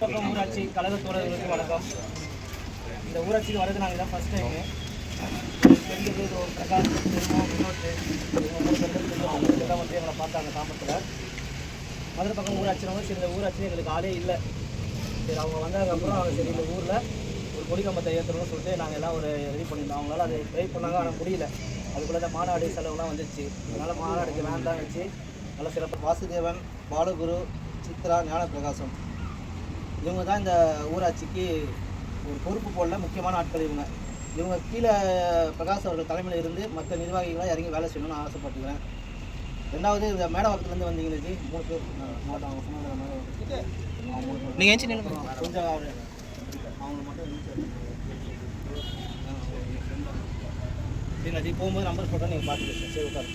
பக்கம் ஊராட்சி கழக தோழர்களுக்கு வணக்கம். இந்த ஊராட்சிக்கு வரது நாங்கள் தான் ஃபஸ்ட் டைமு தெரிஞ்சது இது ஒரு பிரகாஷ் முன்னோட்டு. வினோத்து வந்து எங்களை பார்த்தாங்க கிராமத்தில் மதுரை பக்கம் ஊராட்சி சரி இந்த ஊராட்சி எங்களுக்கு ஆளே இல்லை. சரி அவங்க வந்ததுக்கப்புறம் அவங்க சரி இந்த ஊரில் கொடி கம்பத்தை ஏற்றணும்னு சொல்லிட்டு நாங்கள் எல்லாம் ஒரு ரெடி பண்ணியிருந்தோம். அவங்களால அதை ட்ரை பண்ணாங்க ஆனால் முடியல. அதுக்குள்ளே இந்த மாநாடு செலவுலாம் வந்துச்சு அதனால் மாநாடுக்கு வேன் தான் வச்சு நல்ல சிறப்பு வாசுதேவன் பாலகுரு சித்ரா ஞானப்பிரகாசம். இவங்க தான் இந்த ஊராட்சிக்கு ஒரு பொறுப்பு போடல முக்கியமான ஆட்கள் இவங்க. இவங்க கீழே பிரகாஷ் அவர்கள் தலைமையில் இருந்து மற்ற நிர்வாகிகளாக இறங்கி வேலை செய்யணும்னு ஆசைப்பட்டுக்கிறேன். ரெண்டாவது இந்த மேடவாக்கத்துலேருந்து வந்தீங்க ஜி மூணு பேர் மாவட்டம் அவங்க பேர். நீங்கள் கொஞ்சம் அவரு அவங்க மட்டும் இருந்துச்சு. சரிங்களா போகும்போது நம்பர் போட்டால் நீங்கள் பார்த்துக்கலாம் சரி உட்காரு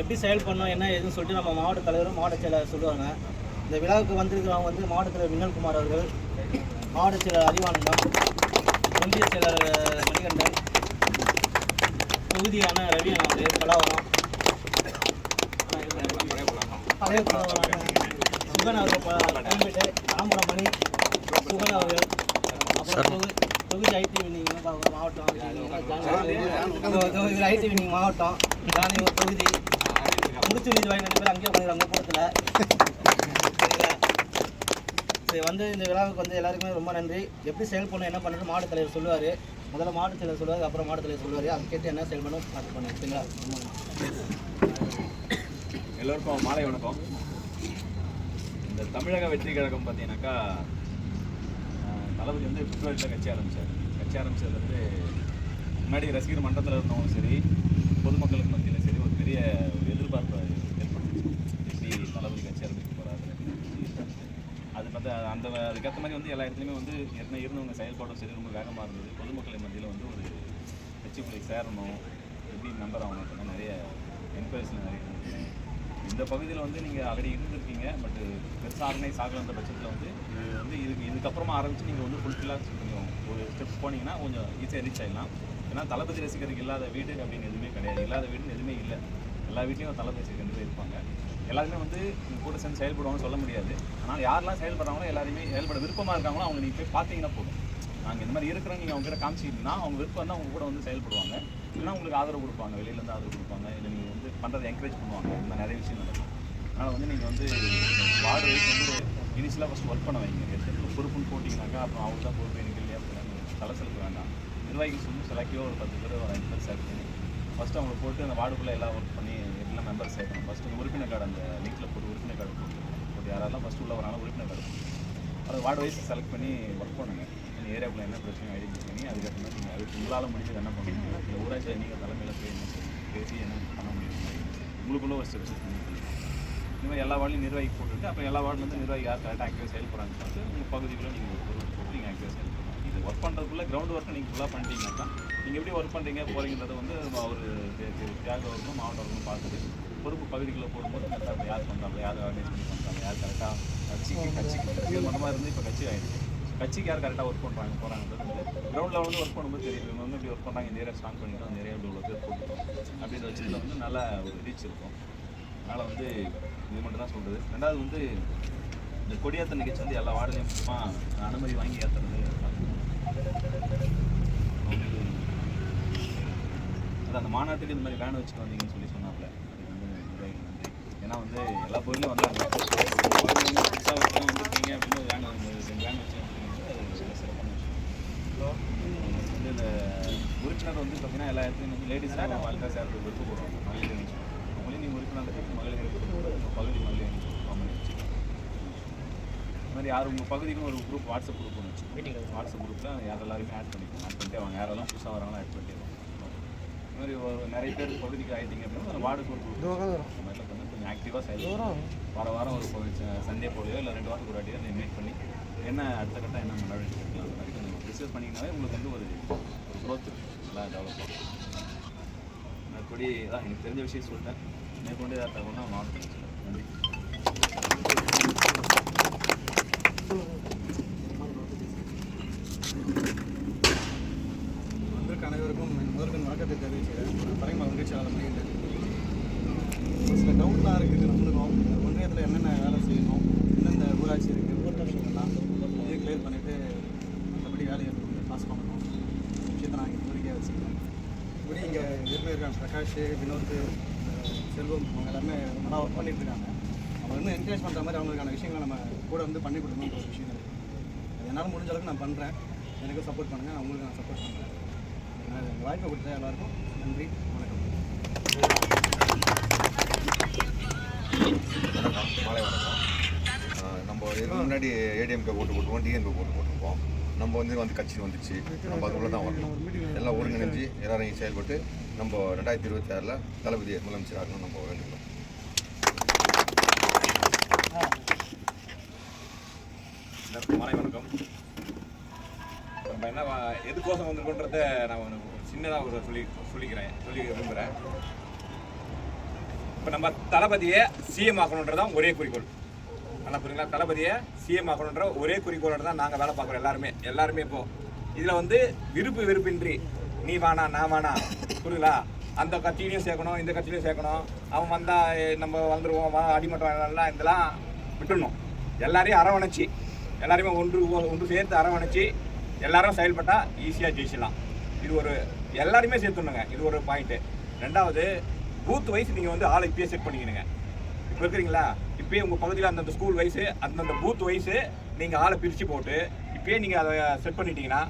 எப்படி செயல் பண்ணோம் என்ன ஏதுன்னு சொல்லிட்டு நம்ம மாவட்ட தலைவரும் மாவட்ட செயலாளர் சொல்லுவாங்க. இந்த விழாவுக்கு வந்திருக்கிறவங்க வந்து மாவட்ட தலைவர் மின்னல்குமார் அவர்கள் மாவட்ட செயலாளர் அறிவானந்தம் ஒன்றிய செயலர் மணிகண்டன் தொகுதியான ரவி அண்ணா அவர்கள் கலாவரம் பழைய சுகன் அவர்கள் தாம்பரம் மணி சுகன் அவர்கள். அப்புறம் தொகுதி ஐடி வினிங் மாவட்டம் தொகுதி ஐடி வினிங் மாவட்டம். ஜானி ஒரு தொகுதி. முடிச்சு நீதி வாங்கி ரெண்டு பேர் அங்கேயே பண்ணிடுறாங்க கூட்டத்தில். சரி வந்து இந்த விழாவுக்கு வந்து எல்லாருக்குமே ரொம்ப நன்றி. எப்படி செயல்படணும் என்ன பண்ணணும் மாவட்ட தலைவர் சொல்லுவார். முதல்ல மாவட்ட தலைவர் சொல்லுவார் அப்புறம் மாவட்ட தலைவர் சொல்லுவார். அதை கேட்டு என்ன செயல் செயல்படணும் பார்த்து பண்ணுங்க. சரிங்களா? ரொம்ப நன்றி. எல்லோருக்கும் மாலை வணக்கம். இந்த தமிழக வெற்றி கழகம் பார்த்தீங்கன்னாக்கா தளபதி வந்து பிப்ரவரியில் கட்சி ஆரம்பித்தார் கட்சி வந்து முன்னாடி ரசிகர் மன்றத்தில் இருந்தவங்களும் சரி பொதுமக்களுக்கு மத்தியிலும் சரி ஒரு பெரிய ஒரு எதிர்பார்ப்பை ஏற்படுத்துச்சு. எப்படி தளபதி கட்சி ஆரம்பிக்க போகிறாரு அது பார்த்து அந்த அதுக்கேற்ற மாதிரி வந்து எல்லா இடத்துலையுமே வந்து என்ன இருந்தவங்க செயல்பாடும் சரி ரொம்ப வேகமாக இருந்தது. பொதுமக்கள் மத்தியில் வந்து ஒரு கட்சிக்குள்ளே சேரணும் எப்படி மெம்பர் ஆகணும் அப்படின்னா நிறைய என்கொயரிஸ் நிறைய இருந்துச்சு இந்த பகுதியில் வந்து நீங்கள் ஆல்ரெடி இருந்திருக்கீங்க பட் பெருசாக ஆர்கனைஸ் ஆகலன்ற பட்சத்தில் வந்து இது வந்து இதுக்கு இதுக்கப்புறமா ஆரம்பித்து நீங்கள் வந்து ஃபுல்ஃபில்லாக கொஞ்சம் ஒரு ஸ்டெப்ஸ் போனீங்கன்னா கொஞ்சம் ஈஸியாக ரீச் ஆகிடலாம் ஏன்னா தளபதி ரசிகருக்கு இல்லாத வீடு அப்படின்னு எதுவுமே கிடையாது. இல்லாத வீடுன்னு எதுவுமே இல்லை. எல்லா வீட்லேயும் தளபதி ரசிகர் இருப்பாங்க. எல்லாருமே வந்து கூட சேர்ந்து செயல்படுவாங்கன்னு சொல்ல முடியாது. ஆனால் யாரெல்லாம் செயல்படுறாங்களோ எல்லாருமே செயல்பட விருப்பமாக இருக்காங்களோ அவங்க நீங்கள் போய் பார்த்தீங்கன்னா போதும். நாங்கள் இந்த மாதிரி இருக்கிறோம் நீங்கள் அவங்க கிட்ட காமிச்சிக்கிட்டீங்கன்னா அவங்க விருப்பம் தான் அவங்க கூட வந்து செயல்படுவாங்க. இல்லைன்னா உங்களுக்கு ஆதரவு கொடுப்பாங்க வெளியிலேருந்து ஆதரவு கொடுப்பாங்க இல்லை நீங்கள் வந்து பண்ணுறதை என்கரேஜ் பண்ணுவாங்க. இந்த மாதிரி நிறைய விஷயம் நடக்கும். அதனால் வந்து நீங்கள் வந்து வார்டு வைஸ் வந்து இனிஷியலாக ஃபஸ்ட் ஒர்க் பண்ண வைங்க. எத்தனை பொறுப்புன்னு போட்டிங்கனாக்கா அப்புறம் அவங்க தான் பொறுப்பு எனக்கு இல்லையா அப்படின்னு தலை செலுத்த வேண்டாம் நிர்வாகிகள் சொல்லி செலக்டிவாக ஒரு பத்து பேர் ஒரு அஞ்சு பேர் செலக்ட் பண்ணி ஃபஸ்ட்டு அவங்களை போட்டு அந்த வார்டுக்குள்ளே எல்லாம் ஒர்க் பண்ணி எல்லாம் மெம்பர் சேர்க்கணும் ஃபஸ்ட்டு உறுப்பினர் கார்டு அந்த லிங்கில் போட்டு உறுப்பினர் கார்டு போட்டு போட்டு யாரெல்லாம் ஃபஸ்ட்டு உள்ள வராங்க உறுப்பினர் கார்டு அதை வார்டு வைஸ் செலக்ட் பண்ணி ஒர்க் பண்ணுங்க. இந்த ஏரியாவுக்குள்ள என்ன பிரச்சனை ஐடென்டி பண்ணி அதுக்கேற்ற நீங்கள் அதுக்கு உங்களால் முடிஞ்சது என்ன பண்ணுவீங்க இல்லை ஊராட்சியில் நீங்கள் தலைமையில் போய் என்ன பேசி என்ன பண்ண முடியும்? உங்களுக்குள்ள ஒரு ஸ்டெப்ஸ் பண்ணி இந்த மாதிரி எல்லா வார்டிலும் நிர்வாகி போட்டுட்டு அப்புறம் எல்லா வார்டுலேருந்து நிர்வாகி யார் கரெக்டாக ஆக்டிவாக செயல்படுறாங்க பார்த்து உங்கள் பகுதிக்குள்ளே நீங்கள் ஒரு பொருள் போட்டு நீங்கள் ஆக்டிவாக செயல்படலாம் இது ஒர்க் பண்ணுறதுக்குள்ள கிரவுண்ட் ஒர்க்கை நீங்கள் ஃபுல்லாக பண்ணிட்டீங்கன்னாக்கா நீங்கள் எப்படி ஒர்க் பண்ணுறீங்க போகிறீங்கிறத வந்து அவர் தியாக வரணும் மாவட்ட வரணும் பார்த்துட்டு பொறுப்பு பகுதிக்குள்ளே போடும்போது கரெக்டாக யார் பண்ணுறாங்க யார் ஆர்கனைஸ் பண்ணி பண்ணுறாங்க யார் கரெக்டாக கட்சிக்கு கட்சிக்கு ரசிகர் இருந்து இப்போ கட்சி ஆகிடுச்சு கட்சிக்கு யார் கரெக்டாக ஒர்க் பண்ணுறாங்க போகிறாங்கன்றது வந்து லெவலில் வந்து ஒர்க் பண்ணும்போது தெரியும் இவங்க வந்து இப்படி ஒர்க் பண்ணுறாங்க இந்த ஏரியா ஸ்ட்ராங் பண்ணிட்டோம் அந்த ஏரியா இவ்வளோ பேர் போட்டுருக்கோம் அப்படின்ற விஷயத்தில் வந்து நல்ல ஒரு ரீச் இருக்கும். அதனால் வந்து இது மட்டும் தான் சொல்கிறது ரெண்டாவது வந்து இந்த கொடியாத்த நிகழ்ச்சி வந்து எல்லா வார்டுலையும் முக்கியமாக அனுமதி வாங்கி ஏற்றுறது அது அந்த மாநாட்டுக்கு இந்த மாதிரி வேன் வச்சுட்டு வந்தீங்கன்னு சொல்லி சொன்னாப்ல. வந்து நன்றி. ஏன்னா வந்து எல்லா பொருளும் வந்தாங்க வந்திருக்கீங்க அப்படின்னு வேன் வந்து ரெண்டு வேன் வச்சு வந்திருக்கீங்க அது ஒரு சிறப்பான விஷயம் வந்து இந்த உறுப்பினர் வந்து பார்த்தீங்கன்னா எல்லா இடத்துலையும் லேடிஸ் வாழ்க்கை சேர்த்து விருப்பப்படுவாங்க மகளிர் அணி அவங்களையும் நீங்கள் உறுப்பினர் சேர்த்து மகளிர் அணி உங்கள் பகுதி மகளிர் அணி காமன் இந்த மாதிரி யார் உங்கள் பகுதிக்கும் ஒரு குரூப் வாட்ஸ்அப் குரூப் ஒன்று வச்சு மீட்டிங் வாட்ஸ்அப் குரூப்பில் யார் எல்லாருமே ஆட் பண்ணிக்கணும் ஆட் பண்ணிட்டு அவங்க யாரெல்லாம் புதுசாக வராங்களோ ஆட் பண்ணிட்டு இந்த மாதிரி ஒரு நிறைய பேர் பகுதிக்கு ஆகிட்டீங்க அப்படின்னா வார்டுக்கு ஒரு குரூப் இந்த மாதிரிலாம் வந்து கொஞ்சம் ஆக்டிவாக செயல்படும் வார வாரம் ஒரு சண்டே போலியோ இல்லை ரெண்டு வாரத்துக்கு ஒரு வாட்டியோ அதை மீட் பண்ணி என்ன அடுத்த கட்டம் என்ன நடவடிக்கை எடுக்கலாம் அந்த மாதிரி கொஞ்சம் டிஸ்கஸ் பண்ணிங்கனாவே உங்களுக்கு வந்து ஒரு ஒரு க்ரோத் நல்லா டெவலப் பண்ணும் மற்றபடி அதான் எனக்கு தெரிஞ்ச விஷயம் சொல்லிட்டேன். மேற்கொண்டு ஏதாவது தகவல்னா நான் நன்றி. வந்திருக்க அனைவருக்கும் முதற்கண் வணக்கத்தை தெரிவிச்சுக்கிறேன். பரங்கமாக மகிழ்ச்சியாளர் மணிகின்றேன் சில டவுன்லாம் இருக்குது நம்ம ஆகாஷ் வினோத் செல்வம் அவங்க எல்லாமே நல்லா ஒர்க் பண்ணிட்டு அவங்க இன்னும் என்கரேஜ் பண்ணுற மாதிரி அவங்களுக்கான விஷயங்களை நம்ம கூட வந்து பண்ணி கொடுக்கணுன்ற ஒரு விஷயம் இருக்குது அது என்னால் முடிஞ்ச அளவுக்கு நான் பண்ணுறேன் எனக்கு சப்போர்ட் பண்ணுங்கள் நான் நான் சப்போர்ட் பண்ணுறேன் நான் வாய்ப்பை கொடுத்த எல்லாருக்கும் நன்றி வணக்கம். வணக்கம். மாலை வணக்கம் நம்ம இதுக்கு முன்னாடி ஏடிஎம்கே ஓட்டு போட்டுருவோம் டிஎம்கே ஓட்டு போட்டிருப்போம் நம்ம வந்து வந்து கட்சி வந்துச்சு. நம்ம அதுக்குள்ளே தான் வரணும். எல்லாம் ஒருங்கிணைஞ்சு எல்லாரையும் செயல்பட்டு நம்ம ரெண்டாயிரத்தி இருபத்தி ஆறில் தளபதி முதலமைச்சர் ஆகணும் நம்ம வேண்டுகிறோம். எல்லாருக்கும் மாலை வணக்கம். நம்ம என்ன எதுக்கோசம் வந்திருக்கோன்றத நான் சின்னதாக ஒரு சொல்லி சொல்லிக்கிறேன் சொல்லி விரும்புகிறேன் இப்போ நம்ம தளபதியை சிஎம் ஆக்கணுன்றதான் ஒரே குறிக்கோள். நல்லா புரியுங்களா தளபதியை சிஎம் ஆக்கணுன்ற ஒரே குறிக்கோளோட தான் நாங்கள் வேலை பார்க்குறோம் எல்லாருமே. எல்லாருமே இப்போ. இதில் வந்து விருப்பு விருப்பின்றி நீ வானா நான் வானா புரியுங்களா அந்த கட்சியிலையும் சேர்க்கணும் இந்த கட்சியிலையும் சேர்க்கணும். அவன் வந்தால் நம்ம வந்துடுவோம் வா அடிமட்டம் இதெல்லாம் விட்டுடணும். எல்லாரையும் அரவணைச்சி எல்லாரையுமே ஒன்று ஒன்று சேர்த்து அரவணைச்சி எல்லாரும் செயல்பட்டால் ஈஸியாக ஜெயிச்சிடலாம். இது ஒரு எல்லாருமே சேர்த்துணுங்க இது ஒரு பாயிண்ட்டு ரெண்டாவது பூத் வைஸ் நீங்கள் வந்து ஆளை இப்பயே செட் பண்ணிக்கணுங்க. இப்போ இருக்கிறீங்களா? இப்பயே உங்கள் பகுதியில் அந்தந்த ஸ்கூல் வயசு அந்தந்த பூத் வயசு நீங்கள் ஆளை பிரித்து போட்டு இப்பயே நீங்கள் அதை செட் பண்ணிட்டீங்கன்னா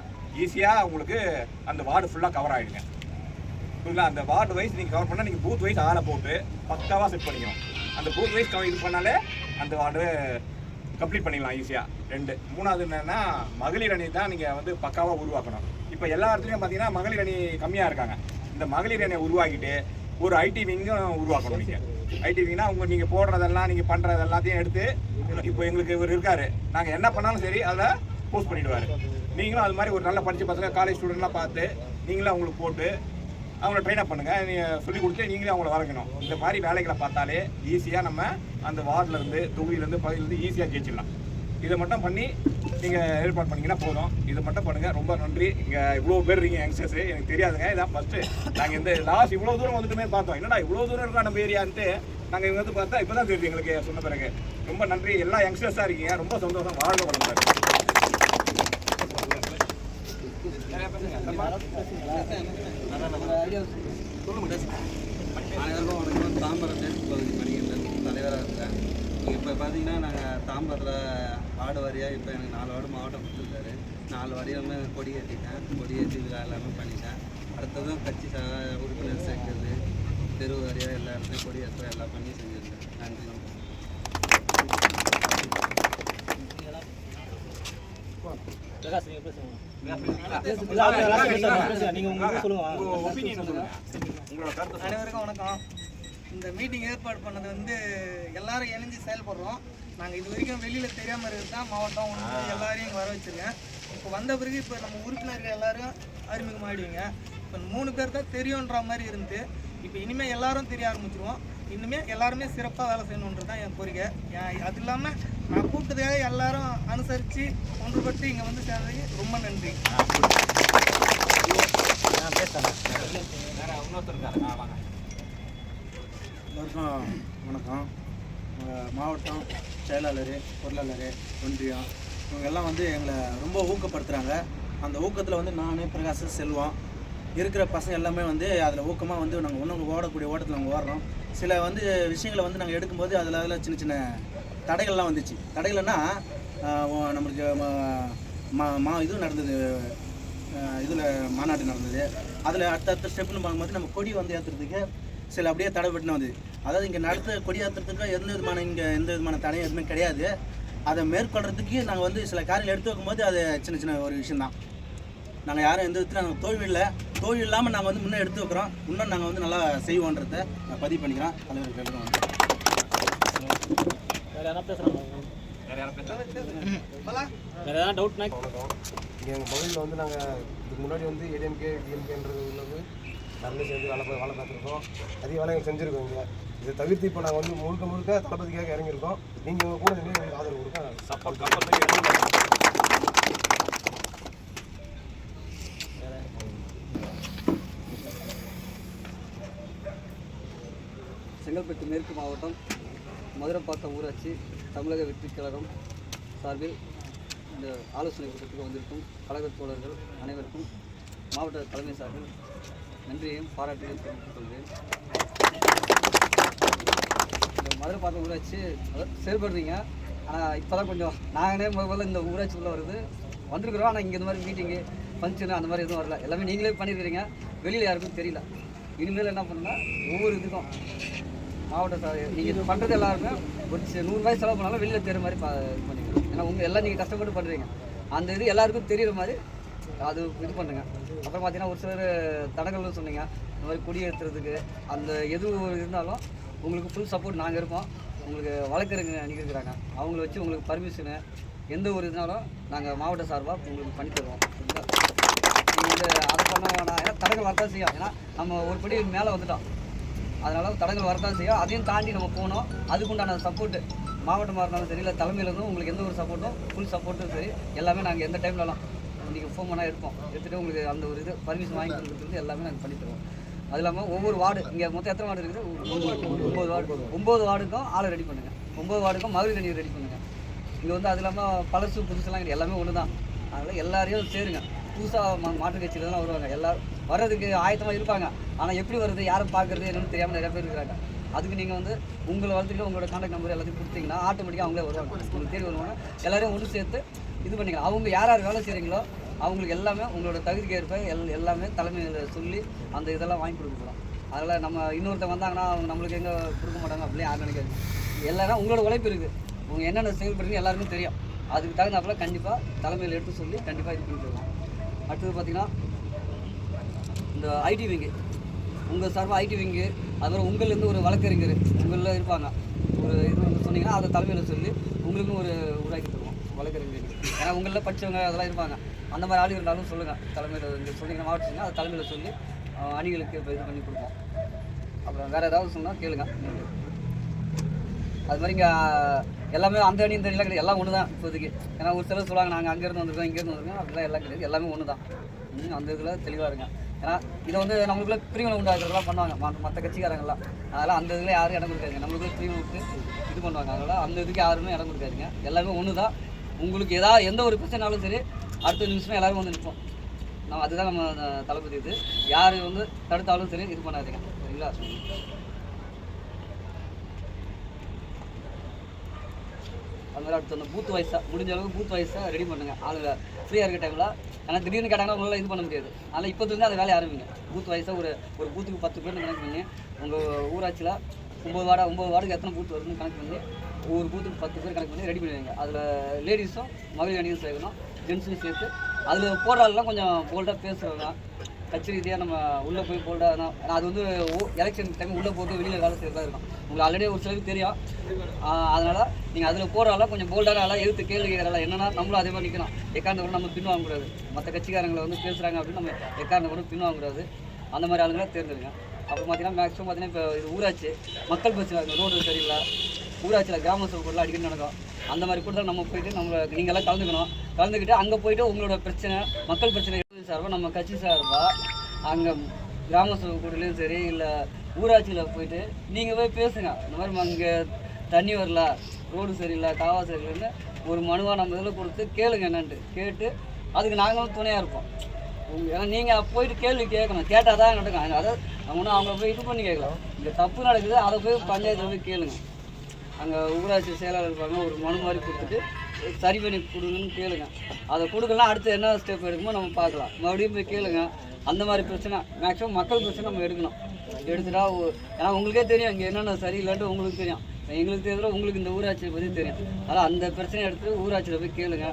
ஈஸியாக உங்களுக்கு அந்த வார்டு ஃபுல்லாக கவர் ஆகிடுங்க புரியுங்களா அந்த வார்டு வைஸ் நீங்கள் கவர் பண்ணால் நீங்கள் பூத் வைஸ் ஆளை போட்டு பக்காவாக செட் பண்ணிக்கணும். அந்த பூத் வைஸ் கவர் இது பண்ணாலே அந்த வார்டு கம்ப்ளீட் பண்ணிக்கலாம் ஈஸியாக ரெண்டு. மூணாவது என்னென்னா மகளிர் அணி தான் நீங்கள் வந்து பக்காவாக உருவாக்கணும். இப்போ எல்லா இடத்துலையும் பார்த்தீங்கன்னா மகளிர் அணி கம்மியாக இருக்காங்க. இந்த மகளிர் அணியை உருவாக்கிட்டு ஒரு ஐடி விங்கும் உருவாக்கணும் நீங்கள் ஐடி விங்னா உங்கள் நீங்கள் போடுறதெல்லாம் நீங்கள் பண்ணுறது எல்லாத்தையும் எடுத்து இப்போ எங்களுக்கு இவர் இருக்காரு. நாங்கள் என்ன பண்ணாலும் சரி அதை போஸ்ட் பண்ணிவிடுவார் நீங்களும் அது மாதிரி ஒரு நல்ல படித்த பசங்க காலேஜ் ஸ்டூடெண்ட்லாம் பார்த்து நீங்களும் அவங்களுக்கு போட்டு அவங்கள ட்ரெயின் அப் பண்ணுங்கள் நீங்கள் சொல்லிக் கொடுத்து நீங்களே அவங்கள வளர்க்கணும். இந்த மாதிரி வேலைகளை பார்த்தாலே ஈஸியாக நம்ம அந்த வார்டிலேருந்து தொகுதியிலேருந்து பகுதியிலேருந்து ஈஸியாக ஜெயிச்சிடலாம். இதை மட்டும் பண்ணி நீங்கள் ஏற்பாடு பண்ணீங்கன்னா போதும். இதை மட்டும் பண்ணுங்கள் ரொம்ப நன்றி. இங்கே இவ்வளோ பேர் இருக்கீங்க யங்ஸ்டர்ஸ் எனக்கு தெரியாதுங்க. இதான் ஃபஸ்ட்டு நாங்கள் இந்த லாஸ்ட் இவ்வளோ தூரம் வந்துட்டுமே பார்த்தோம். என்னடா இவ்வளோ தூரம் இருக்கா நம்ம ஏரியான்ட்டு நாங்கள் இங்கே வந்து பார்த்தா இப்போ தான் தெரியுது எங்களுக்கு சொன்ன பிறகு. ரொம்ப நன்றி. எல்லா யங்ஸ்டர்ஸாக இருக்கீங்க. ரொம்ப சந்தோஷம். வாழ்க வளர்ந்தாரு அனைவருக்கும் வணக்கம் தாம்பரம் தெற்கு பகுதி மணிகண்டன் தலைவராக இருக்கேன் இப்போ பார்த்தீங்கன்னா நாங்கள் தாம்பரத்தில் ஆடு வாரியாக இப்போ எனக்கு நாலு வார்டு மாவட்டம் கொடுத்துருக்காரு நாலு வாரியாலுமே கொடி ஏற்றிட்டேன் கொடி ஏற்றி எல்லாமே பண்ணிட்டேன் அடுத்ததும் கட்சி ச உறுப்பினர் சேர்க்கறது தெரு வாரியாக எல்லா இடத்துலையும் கொடி ஏற்ற எல்லாம் பண்ணி செஞ்சுருக்கேன் நன்றி பிரகாஷ் பேசுங்க நீங்க சொல்லுங்க உங்களோட கருத்து அனைவருக்கும் வணக்கம் இந்த மீட்டிங் ஏற்பாடு பண்ணது வந்து எல்லாரும் இணைஞ்சு செயல்படுறோம். நாங்கள் இது வரைக்கும் வெளியில் தெரியாமல் இருக்கிறது தான் மாவட்டம் ஒன்று எல்லாரையும் இங்கே வர வச்சிருக்கேன். இப்போ வந்த பிறகு இப்போ நம்ம உறுப்பினர்கள் எல்லாரும் அறிமுகமாகிடுவீங்க இப்போ மூணு பேர் தான் தெரியுன்ற மாதிரி இருந்து இப்போ இனிமேல் எல்லாரும் தெரிய ஆரம்பிச்சிருவோம். இன்னுமே எல்லாருமே சிறப்பாக வேலை செய்யணுன்றது தான் என் கோரிக்கை. ஏன் அது இல்லாமல் நான் கூப்பிட்டதுக்காக எல்லாரும் அனுசரித்து ஒன்றுபட்டு இங்கே வந்து சேர்ந்ததுக்கு ரொம்ப நன்றி. நான் பேசுறேன் வேற இன்னொருத்தர் வாங்க எல்லாருக்கும் வணக்கம். மாவட்டம் செயலாளர் பொருளாளர் ஒன்றியம் இவங்க எல்லாம் வந்து எங்களை ரொம்ப ஊக்கப்படுத்துகிறாங்க அந்த ஊக்கத்தில் வந்து நான் பிரகாச செல்வம். இருக்கிற பசங்க எல்லாமே வந்து அதில் ஊக்கமாக வந்து நாங்கள் ஒன்று ஓடக்கூடிய ஓட்டத்தில் நாங்கள் ஓடுறோம். சில வந்து விஷயங்களை வந்து நாங்கள் எடுக்கும்போது அதில் அதில் சின்ன சின்ன தடைகள்லாம் வந்துச்சு. தடைகள்னா நம்மளுக்கு மா- மா இதுவும் நடந்தது. இதில் மாநாடு நடந்தது. அதில் அடுத்த அடுத்த ஸ்டெப்னு பார்க்கும்போது நம்ம கொடி வந்து ஏற்றுறதுக்கு சில அப்படியே தடை பட்டுன்னு வந்து. அதாவது இங்கே நடத்த கொடி ஏற்றுறதுக்கு எந்த விதமான இங்கே எந்த விதமான தடையும் எதுவுமே கிடையாது. அதை மேற்கொள்றதுக்கு நாங்கள் வந்து சில காரியங்கள் எடுத்து வைக்கும்போது அது சின்ன சின்ன ஒரு விஷயம்தான். நாங்கள் யாரும் எந்த விதத்தில் நாங்கள் தோல்வி இல்லை. தோல்வி இல்லாமல் நாங்கள் வந்து முன்னே எடுத்து வைக்கிறோம். இன்னும் நாங்கள் வந்து நல்லா செய்வோன்றதை நான் பதிவு பண்ணிக்கிறேன். தலைவர்களுக்கு வந்து வேற யாரா பேசுறாங்க வேற யாரும் பேசுறாங்க வேற டவுட்னா இங்கே எங்கள் பகுதியில் வந்து நாங்கள் இதுக்கு முன்னாடி வந்து ஏடிஎம்கே டிஎம்கேன்றது வந்து நிறைய சேர்ந்து வேலை வேலை பார்த்துருக்கோம். அதிக வேலைகள் செஞ்சுருக்கோம் இங்கே. இதை தவிர்த்து இப்போ நாங்கள் வந்து முழுக்க முழுக்க தளபதிக்காக இறங்கியிருக்கோம். நீங்கள் கூட எங்களுக்கு ஆதரவு கொடுக்க சப்போர்ட் செங்கல்பட்டு மேற்கு மாவட்டம் மதுரைப்பாக்கம் ஊராட்சி தமிழக வெற்றி கழகம் சார்பில் இந்த ஆலோசனை கூட்டத்துக்கு வந்திருக்கும் கழக தோழர்கள் அனைவருக்கும் மாவட்ட தலைமை சார்பில் நன்றியையும் பாராட்டையும் தெரிவித்துக் கொள்கிறேன். இந்த மதுரைப்பாக்கம் ஊராட்சி அதாவது செயல்படுறீங்க. ஆனால் இப்போ தான் கொஞ்சம் நாங்களே முதல்ல இந்த ஊராட்சிக்குள்ளே வருது. வந்திருக்கிறோம். ஆனால் இங்கே இந்த மாதிரி மீட்டிங்கு ஃபங்க்ஷனு அந்த மாதிரி எதுவும் வரல. எல்லாமே நீங்களே பண்ணியிருக்கிறீங்க வெளியில் யாருக்கும் தெரியல. இனிமேல் என்ன பண்ணால் ஒவ்வொரு இதுக்கும் மாவட்ட சார் நீங்கள் இது பண்ணுறது எல்லாருமே ஒரு சி- நூறு ரூபாய் செலவு பண்ணாலும் வெளியில் தெரியுற மாதிரி பா இது பண்ணிக்கணும். ஏன்னா உங்கள் எல்லாம் நீங்கள் கஷ்டப்பட்டு பண்ணுறீங்க அந்த இது எல்லாருக்கும் தெரியுற மாதிரி அது இது பண்ணுங்க. அப்புறம் பார்த்தீங்கன்னா ஒரு சிலர் தடங்கள்னு சொன்னீங்க. இந்த மாதிரி குடியேற்றுறதுக்கு அந்த எது இருந்தாலும் உங்களுக்கு ஃபுல் சப்போர்ட் நாங்கள் இருக்கோம். உங்களுக்கு வழக்கறிஞர் அன்றைக்கி இருக்கிறாங்க. அவங்கள வச்சு உங்களுக்கு பர்மிஷனு எந்த ஒரு இதுனாலும் நாங்கள் மாவட்ட சார்பாக உங்களுக்கு பண்ணி தருவோம். நீங்கள் வந்து அதை பண்ண வேணாம். ஏன்னா தடங்கள் வரதான் செய்யும். ஏன்னா நம்ம ஒரு படி மேலே வந்துட்டோம். அதனால தடங்கள் வரதான் செய்யும். அதையும் தாண்டி நம்ம போகணும். அதுக்குண்டான சப்போர்ட்டு மாவட்டமாக இருந்தாலும் சரி இல்லை தலைமையிலேருந்தும் உங்களுக்கு எந்த ஒரு சப்போர்ட்டும் ஃபுல் சப்போர்ட்டும் சரி. எல்லாமே நாங்கள் எந்த டைம்லலாம் நீங்கள் ஃபோன் பண்ணால் எடுப்போம். எடுத்துகிட்டு உங்களுக்கு அந்த ஒரு இது பர்மிஷன் வாங்கி கொடுக்குறது எல்லாமே நாங்கள் பண்ணித்தருவோம் அது இல்லாமல் ஒவ்வொரு வார்டு இங்கே மொத்தம் எத்தனை வார்டு இருக்குது? ஒம்பது வார்டு. ஒம்பது வார்டுக்கும் ஆளை ரெடி பண்ணுங்கள் ஒம்பது வார்டுக்கும் மகளிர் அணி ரெடி பண்ணுங்கள் இங்கே வந்து அது இல்லாமல் பழசு புதுசுலாம் எல்லாமே ஒன்று தான் அதனால் எல்லாரையும் சேருங்க. புதுசாக மா மாற்றுக் தான் வருவாங்க. எல்லோரும் வர்றதுக்கு ஆயத்தமாக இருப்பாங்க. ஆனால் எப்படி வருது யாரை பார்க்குறது என்னன்னு தெரியாமல் நிறைய பேர் இருக்கிறாங்க. அதுக்கு நீங்கள் வந்து உங்களை வளர்த்துக்கிட்டு உங்களோட காண்டாக்ட் நம்பர் எல்லாத்தையும் கொடுத்தீங்கன்னா ஆட்டோமேட்டிக்காக அவங்களே வருவாங்க. உங்களுக்கு தேடி வருவாங்க. எல்லாரையும் ஒன்று சேர்த்து இது பண்ணிக்கலாம். அவங்க யார் யார் வேலை செய்கிறீங்களோ அவங்களுக்கு எல்லாமே உங்களோட தகுதிக்கு ஏற்ப எல் எல்லாமே தலைமையில் சொல்லி அந்த இதெல்லாம் வாங்கி கொடுக்கலாம் அதில் நம்ம இன்னொருத்த வந்தாங்கன்னா அவங்க நம்மளுக்கு எங்கே கொடுக்க மாட்டாங்க அப்படின்னு யாரும் நினைக்காது எல்லாரும் உங்களோட உழைப்பு இருக்குது உங்கள் என்னென்ன செயல்படுறீங்க எல்லாருக்கும் தெரியும். அதுக்கு தகுந்தாப்பில் கண்டிப்பாக தலைமையில் எடுத்து சொல்லி கண்டிப்பாக இது பண்ணி அடுத்தது பார்த்திங்கன்னா இந்த ஐடி விங்கு உங்கள் சார்பாக ஐடி விங்கு அதுக்கப்புறம் உங்கள்லேருந்து ஒரு வழக்கறிஞர் உங்களில் இருப்பாங்க. ஒரு இது வந்து சொன்னீங்கன்னா அதை தலைமையில் சொல்லி உங்களுக்கும் ஒரு உருவாக்கி தருவோம். வழக்கறிஞர் ஏன்னா உங்களில் படித்தவங்க அதெல்லாம் இருப்பாங்க. அந்த மாதிரி ஆள் இருந்தாலும் சொல்லுங்கள் தலைமையில் இங்கே சொன்னீங்கன்னா மாவட்டத்தில் அதை தலைமையில் சொல்லி அணிகளுக்கு இப்போ இது பண்ணி கொடுப்போம். அப்புறம் வேறு ஏதாவது சொன்னால் கேளுங்க. அது மாதிரி இங்கே எல்லாமே அந்த அணி இந்த அணிலாம் கிடையாது. எல்லாம் ஒன்று தான் இப்போதைக்கு. ஏன்னா ஒரு சிலர் சொல்லுவாங்க நாங்கள் அங்கேருந்து வந்திருக்கோம் இங்கேருந்து வந்திருக்கோம். அப்படிலாம் எல்லாம் கிடையாது. எல்லாமே ஒன்று தான் அந்த இதில் தெளிவாக இருங்க. ஏன்னா இதை வந்து நம்மளுக்குள்ள பிரிவினை உண்டாக்குறதுலாம் பண்ணுவாங்க. மற்ற கட்சிக்காரங்களாம் அதெல்லாம் அந்த இதில் யாரும் இடம் கொடுக்காதுங்க. நம்மளுக்குள்ள பிரிவினை விட்டு இது பண்ணுவாங்க. அதனால் அந்த இதுக்கு யாருமே இடம் கொடுக்காதுங்க. எல்லாமே ஒன்று தான் உங்களுக்கு ஏதாவது எந்த ஒரு பிரச்சனைனாலும் சரி அடுத்த நிமிஷமே எல்லாரும் வந்து நிற்போம் நம்ம அதுதான் நம்ம தளபதி இது. யார் வந்து தடுத்தாலும் சரி இது பண்ணாதீங்க. சரிங்களா? அது மாதிரி அடுத்து அந்த பூத் வாய்ஸாக முடிஞ்ச அளவுக்கு பூத் வாய்ஸாக ரெடி பண்ணுங்கள் ஆளுங்க ஃப்ரீயாக இருக்க டைமில் ஏன்னா திடீர்னு கேட்டாங்கன்னா உங்களால் இது பண்ண முடியாது. அதனால் இப்போதுலேருந்து அதை வேலையை ஆரம்பிங்க. பூத் வாய்ஸாக ஒரு ஒரு பூத்துக்கு பத்து பேர் கணக்கு பண்ணி உங்கள் ஊராட்சியில் ஒம்பது வார்டா ஒம்பது வார்டுக்கு எத்தனை பூத் வருதுன்னு கணக்கு பண்ணி ஒவ்வொரு பூத்துக்கு பத்து பேர் கணக்கு பண்ணி ரெடி பண்ணுவீங்க அதில் லேடிஸும் மகளிர் அணியும் சேர்க்கணும். ஜென்ஸும் சேர்த்து அதில் போடுற கொஞ்சம் போல்டாக பேசுவாங்க கட்சி ரீதியாக நம்ம உள்ளே போய் போட்டால் ஏன்னா அது வந்து எலெக்ஷன் டைம் உள்ளே போட்டு வெளியில் வேலை செய்யறதா இருக்கும். உங்களுக்கு ஆல்ரெடி ஒரு சிலருக்கு தெரியும். அதனால் நீங்கள் அதில் போகிறால கொஞ்சம் போல்டான ஆளாக எழுத்து கேள்வி கேட்கறால என்னன்னா நம்மளும் அதே மாதிரி நிற்கணும் எக்காரணம் கூட நம்ம பின் வாங்கக்கூடாது மற்ற கட்சிக்காரங்களை வந்து பேசுகிறாங்க அப்படின்னு நம்ம எக்காரணம் கூட பின் வாங்கக்கூடாது அந்த மாதிரி ஆளுங்களை தேர்ந்தெடுங்க. அப்புறம் பார்த்தீங்கன்னா மேக்ஸிமம் பார்த்தீங்கன்னா இப்போ இது ஊராட்சி மக்கள் பிரச்சனை ரோடு சரியில்லை. ஊராட்சியில் கிராம சபை கூடலாம் அடிக்கடி நடக்கும். அந்த மாதிரி கூட நம்ம போயிட்டு நம்ம நீங்கள்லாம் கலந்துக்கணும். கலந்துக்கிட்டு அங்கே போயிட்டு உங்களோட பிரச்சனை மக்கள் பிரச்சனை சார்பாக நம்ம கட்சி சார்பாக அங்கே கிராம சபை கூடலையும் சரி இல்லை ஊராட்சியில் போயிட்டு நீங்கள் போய் பேசுங்க. இந்த மாதிரி அங்கே தண்ணி வரல ரோடு சரியில்லை காவா சரியில்லைன்னு ஒரு மனுவாக நம்ம இதில் கொடுத்து கேளுங்க என்னன்ட்டு. கேட்டு அதுக்கு நாங்களும் துணையாக இருப்போம். ஏன்னா நீங்கள் போயிட்டு கேள்வி கேட்கணும். கேட்டால் தான் நடக்கும். அதை அவங்க அவங்கள போய் இது பண்ணி கேட்கலாம். இங்கே தப்பு நடக்குது அதை போய் பஞ்சாயத்தில் போய் கேளுங்க. அங்கே ஊராட்சி செயலாளர் இருப்பாங்க ஒரு மனு மாதிரி கொடுத்துட்டு சரி பண்ணி கொடுங்கன்னு கேளுங்க. அதை கொடுக்கலாம் அடுத்து என்ன ஸ்டெப் எடுக்குமோ நம்ம பார்க்கலாம். மறுபடியும் போய் கேளுங்க. அந்த மாதிரி பிரச்சனை மேக்ஸிமம் மக்கள் பிரச்சனை நம்ம எடுக்கணும். எடுத்துட்டா ஏன்னா உங்களுக்கே தெரியும் இங்கே என்னென்ன சரியில்லைன்ட்டு உங்களுக்கு தெரியும். எங்களுக்கு தெரியல உங்களுக்கு இந்த ஊராட்சியை பற்றி தெரியும். அதனால் அந்த பிரச்சனையை எடுத்து ஊராட்சியில் போய் கேளுங்க.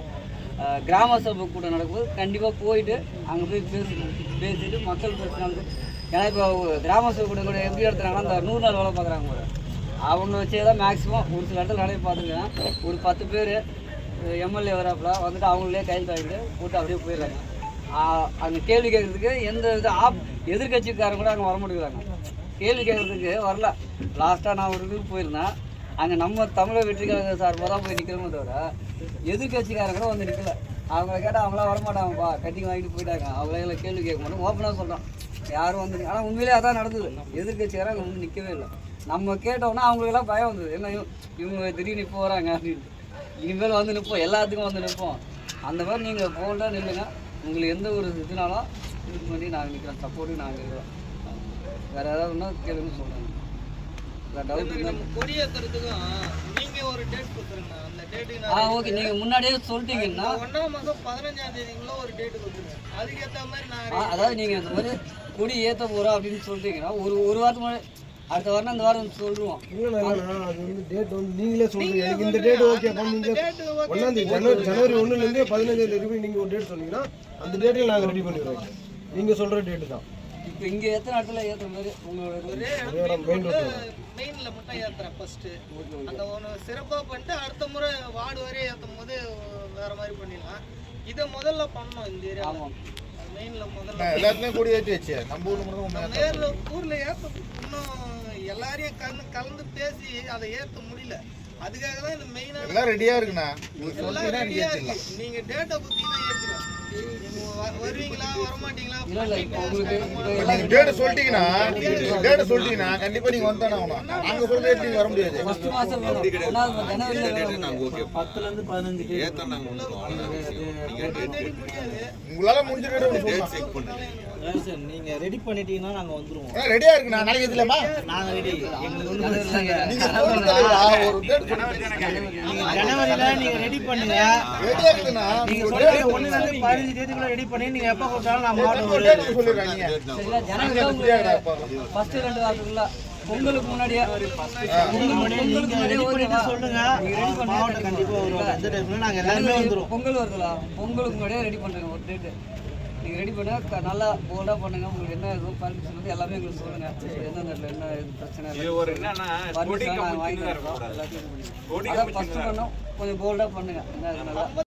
கிராம சபை கூட்டம் நடக்கும்போது கண்டிப்பாக போயிட்டு அங்கே போய் பேசணும் பேசிட்டு மக்கள் பிரச்சனை வந்து ஏன்னா இப்போ கிராம சபை கூட்டம் கூட எப்படி எடுத்துறாங்கன்னா அந்த நூறு நாள் வேலை பார்க்குறாங்க அவங்க வச்சே தான் மேக்ஸிமம் ஒரு சில இடத்துல நிறைய பார்த்துருக்கேன் ஒரு பத்து பேர் எம்எல்ஏ வராப்புல வந்துட்டு அவங்களே கையில் வாங்கிட்டு போட்டு அப்படியே போயிடுறாங்க. அந்த கேள்வி கேட்கறதுக்கு எந்த இது ஆப் எதிர்கட்சிக்காரங்க கூட அங்கே வர மாட்டேங்கிறாங்க. கேள்வி கேட்கறதுக்கு வரல. லாஸ்ட்டாக நான் ஒரு இதுக்கு போயிருந்தேன். அங்கே நம்ம தமிழக வெற்றிக்காரங்க சார்பாக தான் போய் நிற்கிறோமே தவிர எதிர்கட்சிக்காரங்க கூட வந்து நிற்கல அவங்கள கேட்டால் அவங்களாம் வரமாட்டாங்கப்பா கட்டிங் வாங்கிட்டு போயிட்டாங்க. அவங்கள கேள்வி கேட்க மாட்டோம். ஓப்பனாக சொல்கிறோம் யாரும் வந்து ஆனால் உண்மையிலே அதான் நடந்தது. எதிர்கட்சிக்காரங்க வந்து நிற்கவே இல்லை. நம்ம கேட்டோம்னா அவங்களுக்கெல்லாம் பயம் வந்தது. என்ன இவங்க- இவங்க திடீர்னு இப்போ வராங்க அப்படின்ட்டு இனிமேல் வந்து நிற்போம் எல்லாத்துக்கும் வந்து நிற்போம் அந்த மாதிரி நீங்கள் போல்டாக நில்லுங்க. உங்களுக்கு எந்த ஒரு இதுனாலும் இது பண்ணி நாங்கள் நிற்கிறோம் சப்போர்ட்டுக்கு நாங்கள் இருக்கிறோம் வேறு ஏதாவதுன்னா கேளுங்க சொல்கிறேன் நீங்க ஓகே நீங்கள் முன்னாடியே சொல்லிட்டீங்கன்னா அதாவது நீங்கள் இந்த மாதிரி கொடி ஏற்ற போகிறோம் அப்படின்னு சொல்லிட்டீங்கன்னா ஒரு ஒரு வாரத்துக்கு முன்னாடி அடுத்த வாரம் இந்த வாரம் சொல்லிடுவோம் இல்லைண்ணா அது வந்து டேட் வந்து நீங்களே சொல்றீங்க. எனக்கு இந்த டேட் ஓகே ஒன்றாம் தேதி ஜனவரி ஜனவரி ஒன்றுலேருந்து பதினஞ்சாம் தேதி நீங்கள் ஒரு டேட் சொன்னீங்கன்னா அந்த டேட்டில் நாங்கள் ரெடி பண்ணிடுவோம் நீங்கள் சொல்கிற டேட்டு தான். இப்போ இங்கே எத்தனை இடத்துல ஏற்றுற மாதிரி உங்களோட மெயின்ல மட்டும் ஏத்துறேன் ஃபர்ஸ்ட் அந்த ஒன்று சிறப்பா பண்ணிட்டு அடுத்த முறை வார்டு வரையும் ஏற்றும் போது வேற மாதிரி பண்ணிடலாம். இதை முதல்ல பண்ணோம் இந்த ஏரியாவில் மெயின்ல முதல்ல எல்லாத்துலேயும் கொடி ஏற்றி வச்சு நம்ம ஊரில் மட்டும் நேர்ல ஊர்ல ஏத்த இன்னும் எல்லாரையும் கலந்து கலந்து பேசி அதை ஏத்த முடியல. அதுக்காக தான் இந்த மெயினான எல்லாம் ரெடியாக இருக்குண்ணா. எல்லாம் ரெடியா இருக்கு. நீங்க டேட்டா நீங்க வ- வருவீங்களா வரமாட்டீங்களா நீங்கள் டேட்டு சொல்லிட்டீங்கன்னா டேட்டு சொல்லிட்டீங்கன்னா கண்டிப்பாக நீங்கள் வந்தானே ஆகணும். நாங்கள் சொல்கிற டேட் நீங்கள் வர முடியாது. பதினஞ்சு டேட் தேடி முடியாது உங்களால் முடிஞ்ச நீங்கள் ரெடி பண்ணிட்டீங்கன்னா நாங்கள் வந்துருவோம். ரெடியாக இருக்குண்ணா நாளைக்கு இதுலமா நாங்கள் ரெடி ஜனவரியில் பண்ணுங்க. ரெடியாக இருக்குண்ணா நீங்கள் சொல்லுங்க பதினஞ்சு தேதிக்குள்ள ரெடி பண்ணி நீங்கள் எப்போ கொடுத்தாலும் நான் மாவட்டம் உங்களுக்கு ஃபஸ்ட்டு ரெண்டு வாரத்துக்குள்ள பொங்கலுக்கு முன்னாடியே பொங்கல் வருதுல பொங்கலுக்கு முன்னாடியே ரெடி பண்ணுங்க ஒரு டேட்டு நீங்கள் ரெடி பண்ணா க- நல்லா போல்டாக பண்ணுங்க. உங்களுக்கு என்ன எதுவும் பர்மிஷன் வந்து எல்லாமே எங்களுக்கு சொல்லுங்க. எந்தெந்த இடத்துல என்ன இது பிரச்சனை இல்லை. இது ஒரு என்னன்னா கொடி பர்மிஷன் வாங்கி எல்லாத்தையும் கொடி அதான் ஃபஸ்ட்டு பண்ணோம் கொஞ்சம் போல்டாக பண்ணுங்க. என்ன இதனால